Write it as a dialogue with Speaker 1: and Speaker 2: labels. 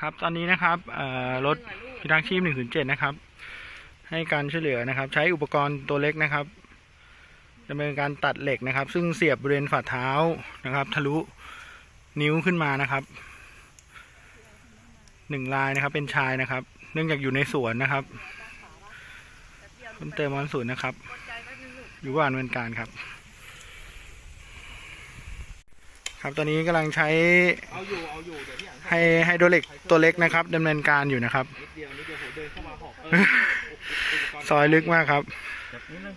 Speaker 1: ครับตอนนี้นะครับรถพิทักษ์ชีพ107 นะครับ ให้การช่วยเหลือนะครับ ใช้อุปกรณ์ตัวเล็กนะครับดำเนินการตัดเหล็กนะครับ ซึ่งเสียบบริเวณฝ่าเท้านะครับ ทะลุนิ้วขึ้นมานะครับหนึ่งลายนะครับ เป็นชายนะครับ เนื่องจากอยู่ในสวนนะครับเพิ่มเติมวันศูนนะครับ อยู่ระหว่างดำเนินการครับ ครับตอนนี้กำลังใช้
Speaker 2: เอาอยู่เอาอยู่เดี๋ยวพี่อ่าน
Speaker 1: ให้ไฮโดรเล็กตัวเล็กนะครับดำเนินการอยู่นะครับ
Speaker 2: นิดเดียวนิดเดียวผมเดินเข้ามาหอกเอออุปกรณ์
Speaker 1: ซอยลึกมากครับ
Speaker 2: แบบนี้นึง